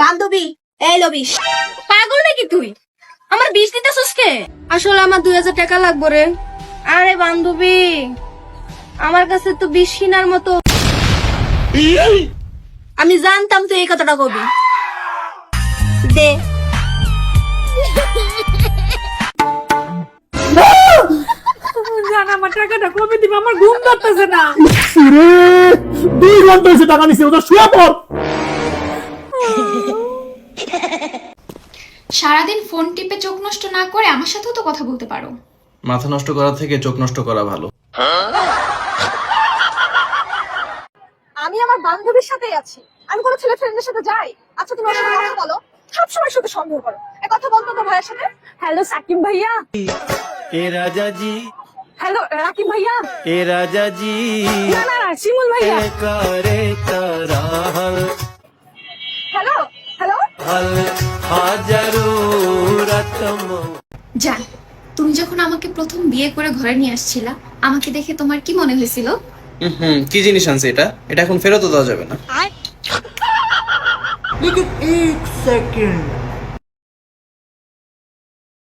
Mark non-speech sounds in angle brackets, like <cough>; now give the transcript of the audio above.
বান্ধবী এই লবিস পাগল নাকি তুই? আমার বিষ কে? আসলে আমার দুই হাজার টাকা লাগবে রে। আরে বান্ধবী আমার কাছে তো বিষ কেনার মতো। আমি জানতাম তুই এই কথাটা কবি। দে। আমার টাকাটা কবে দিবে? আমার ঘুম ধরতেছে না। দুই ঘণ্টা টাকা নিছে ওটা শুয়ে পড়। সারাদিন ফোন টিপে চোখ নষ্ট না করে আমার সাথেও তো কথা বলতে পারো। মাথা নষ্ট করা থেকে চোখ নষ্ট করা ভালো। আমি আমার বান্ধবীর সাথেই আছি। আমি কোনো ছেলে ফ্রেন্ডের সাথে যাই। আচ্ছা তুমি ওর সাথে কথা বলো। সবসময় শুধু সন্দেহ করো। এ কথা বলতো তো ভাইয়ের সাথে? হ্যালো সাকিব ভাইয়া। এ রাজা জি? হ্যালো রাকিব ভাইয়া। এ রাজা জি? না না শিমুল ভাইয়া। করে তারা হ্যালো তুমি যখন আমাকে প্রথম বিয়ে করে ঘরে নিয়ে আসছিলা আমাকে দেখে তোমার কি মনে হয়েছিল? হুম কি জিনিস আনছে এটা? এটা এখন ফেরত দেওয়া যাবে না। এক সেকেন্ড <laughs>